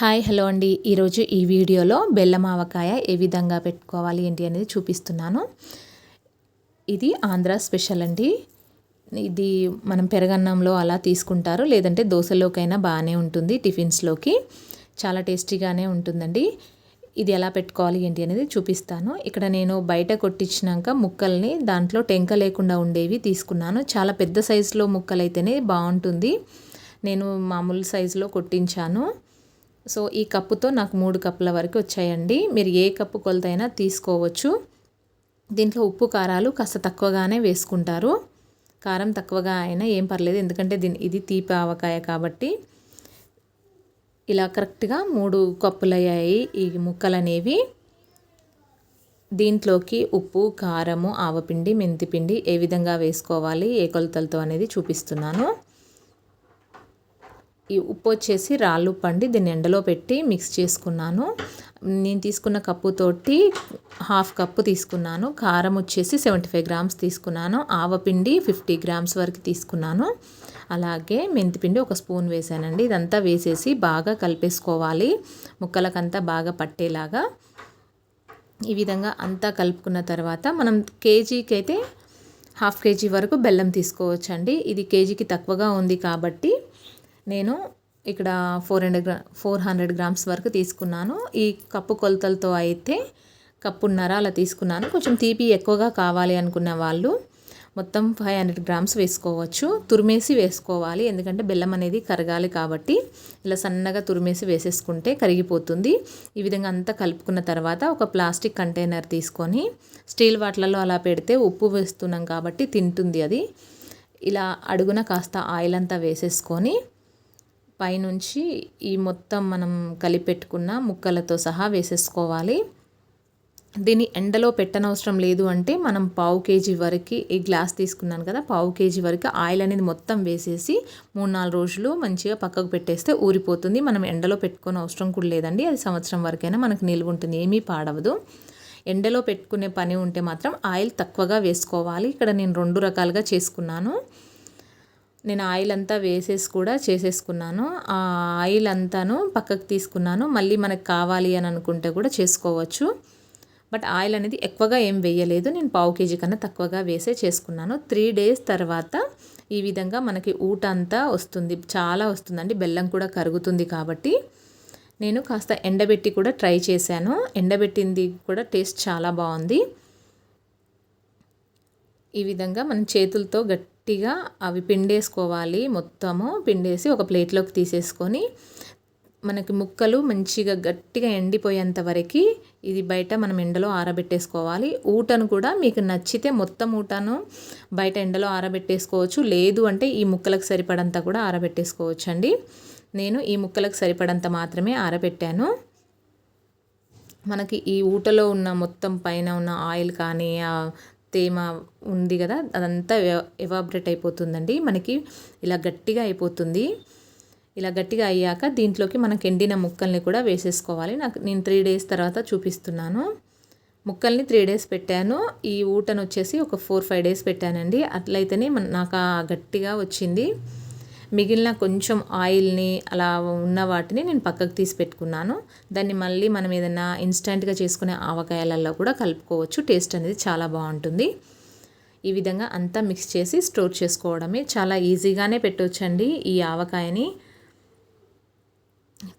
Hi hello అండి. ఈరోజు ఈ వీడియోలో బెల్లం ఆవకాయ ఏ విధంగా పెట్టుకోవాలి ఏంటి అనేది చూపిస్తున్నాను. ఇది ఆంధ్ర స్పెషల్ అండి. ఇది మనం పెరగన్నంలో అలా తీసుకుంటారు లేదంటే దోశలోకైనా బాగానే ఉంటుంది టిఫిన్స్లోకి. చాలా టేస్టీగానే ఉంటుందండి. ఇది ఎలా పెట్టుకోవాలి ఏంటి అనేది చూపిస్తాను. ఇక్కడ నేను బయట కొట్టించినాక ముక్కల్ని దాంట్లో టెంక లేకుండా ఉండేవి తీసుకున్నాను. చాలా పెద్ద సైజులో ముక్కలైతేనే బాగుంటుంది. నేను మామూలు సైజులో కొట్టించాను. సో ఈ కప్పుతో నాకు మూడు కప్పుల వరకు వచ్చాయండి. మీరు ఏ కప్పు కొలతైనా తీసుకోవచ్చు. దీంట్లో ఉప్పు కారాలు కాస్త తక్కువగానే వేసుకుంటారు. కారం తక్కువగా అయినా ఏం పర్లేదు. ఎందుకంటే దీని ఇది తీపి ఆవకాయ కాబట్టి. ఇలా కరెక్ట్గా మూడు కప్పులయ్యాయి ఈ ముక్కలు అనేవి దీంట్లోకి ఉప్పు కారము ఆవపిండి మెంతిపిండి ఏ విధంగా వేసుకోవాలి ఏ కొలతలతో అనేది చూపిస్తున్నాను. ఈ ఉప్పు వచ్చేసి రాళ్ళు పండి దీన్ని ఎండలో పెట్టి మిక్స్ చేసుకున్నాను. నేను తీసుకున్న కప్పుతోటి హాఫ్ కప్పు తీసుకున్నాను. కారం వచ్చేసి సెవెంటీ ఫైవ్ గ్రామ్స్ తీసుకున్నాను ఆవపిండి ఫిఫ్టీ గ్రామ్స్ వరకు తీసుకున్నాను. అలాగే మెంతిపిండి ఒక స్పూన్ వేసానండి. ఇదంతా వేసేసి బాగా కలిపేసుకోవాలి. ముక్కలకంతా బాగా పట్టేలాగా. ఈ విధంగా అంతా కలుపుకున్న తర్వాత మనం కేజీకి అయితే హాఫ్ కేజీ వరకు బెల్లం తీసుకోవచ్చండి. ఇది కేజీకి తక్కువగా ఉంది కాబట్టి నేను ఇక్కడ four hundred gram four hundred grams వరకు తీసుకున్నాను. ఈ కప్పు కొలతలతో అయితే కప్పున్నర అలా తీసుకున్నాను. కొంచెం తీపి ఎక్కువగా కావాలి అనుకున్న వాళ్ళు మొత్తం ఫైవ్ హండ్రెడ్ గ్రామ్స్ వేసుకోవచ్చు. తురిమేసి వేసుకోవాలి. ఎందుకంటే బెల్లం అనేది కరగాలి కాబట్టి ఇలా సన్నగా తురిమేసి వేసేసుకుంటే కరిగిపోతుంది. ఈ విధంగా అంతా కలుపుకున్న తర్వాత ఒక ప్లాస్టిక్ కంటైనర్ తీసుకొని స్టీల్ వాట్లలో అలా పెడితే ఉప్పు వేస్తున్నాం కాబట్టి తింటుంది అది. ఇలా అడుగున కాస్త ఆయిల్ అంతా వేసేసుకొని పైనుంచి ఈ మొత్తం మనం కలిపెట్టుకున్న ముక్కలతో సహా వేసేసుకోవాలి. దీన్ని ఎండలో పెట్టనవసరం లేదు అంటే మనం పావు కేజీ వరకు ఈ గ్లాస్ తీసుకున్నాను కదా పావు కేజీ వరకు ఆయిల్ అనేది మొత్తం వేసేసి మూడు నాలుగు రోజులు మంచిగా పక్కకు పెట్టేస్తే ఊరిపోతుంది. మనం ఎండలో పెట్టుకునే అవసరం కూడా లేదండి. అది సంవత్సరం వరకైనా మనకు నిల్వ ఉంటుంది ఏమీ పాడవదు. ఎండలో పెట్టుకునే పని ఉంటే మాత్రం ఆయిల్ తక్కువగా వేసుకోవాలి. ఇక్కడ నేను రెండు రకాలుగా చేసుకున్నాను. నేను ఆయిల్ అంతా వేసేసి కూడా చేసేసుకున్నాను. ఆ ఆయిల్ అంతాను పక్కకు తీసుకున్నాను. మళ్ళీ మనకు కావాలి అని అనుకుంటే కూడా చేసుకోవచ్చు. బట్ ఆయిల్ అనేది ఎక్కువగా ఏం వేయలేదు. నేను పావు కేజీ కన్నా తక్కువగా వేసే చేసుకున్నాను. త్రీ డేస్ తర్వాత ఈ విధంగా మనకి ఊట అంతా వస్తుంది. చాలా వస్తుందండి. బెల్లం కూడా కరుగుతుంది కాబట్టి నేను కాస్త ఎండబెట్టి కూడా ట్రై చేశాను. ఎండబెట్టింది కూడా టేస్ట్ చాలా బాగుంది. ఈ విధంగా మనం చేతులతో గట్టిగా అవి పిండేసుకోవాలి. మొత్తము పిండేసి ఒక ప్లేట్లోకి తీసేసుకొని మనకి ముక్కలు మంచిగా గట్టిగా ఎండిపోయేంత వరకు ఇది బయట మనం ఎండలో ఆరబెట్టేసుకోవాలి. ఊటను కూడా మీకు నచ్చితే మొత్తం ఊటను బయట ఎండలో ఆరబెట్టేసుకోవచ్చు. లేదు అంటే ఈ ముక్కలకు సరిపడంత కూడా ఆరబెట్టేసుకోవచ్చు అండి నేను ఈ ముక్కలకు సరిపడంత మాత్రమే ఆరబెట్టాను. మనకి ఈ ఊటలో ఉన్న మొత్తం పైన ఉన్న ఆయిల్ కానీ తేమ ఉంది కదా అదంతా ఎవాబ్రేట్ అయిపోతుందండి. మనకి ఇలా గట్టిగా అయిపోతుంది. ఇలా గట్టిగా అయ్యాక దీంట్లోకి మనకు ఎండిన ముక్కల్ని కూడా వేసేసుకోవాలి. నాకు నేను త్రీ డేస్ తర్వాత చూపిస్తున్నాను. ముక్కల్ని త్రీ డేస్ పెట్టాను. ఈ ఊటను వచ్చేసి ఒక ఫోర్ ఫైవ్ డేస్ పెట్టానండి. అట్లయితేనే నాకు గట్టిగా వచ్చింది. మిగిలిన కొంచెం ఆయిల్ని అలా ఉన్న వాటిని నేను పక్కకు తీసి పెట్టుకున్నాను. దాన్ని మళ్ళీ మనం ఏదైనా ఇన్స్టెంట్గా చేసుకునే ఆవకాయలలో కూడా కలుపుకోవచ్చు. టేస్ట్ అనేది చాలా బాగుంటుంది. ఈ విధంగా అంతా మిక్స్ చేసి స్టోర్ చేసుకోవడమే చాలా ఈజీగానే పెట్టవచ్చండి ఈ ఆవకాయని.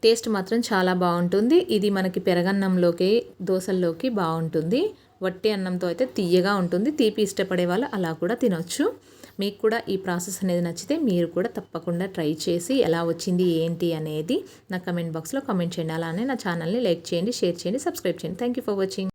టేస్ట్ మాత్రం చాలా బాగుంటుంది. ఇది మనకి పెరగన్నంలోకి దోశల్లోకి బాగుంటుంది. వట్టి అన్నంతో అయితే తీయగా ఉంటుంది. తీపి ఇష్టపడే వాళ్ళు అలా కూడా తినొచ్చు. మీకు కూడా ఈ ప్రాసెస్ అనేది నచ్చితే మీరు కూడా తప్పకుండా ట్రై చేసి ఎలా వచ్చింది ఏంటి అనేది నా కమెంట్ బాక్స్లో కమెంట్ చేయండి. అలానే నా ఛానల్ని లైక్ చేయండి షేర్ చేయండి సబ్స్క్రైబ్ చేయండి. Thank you for watching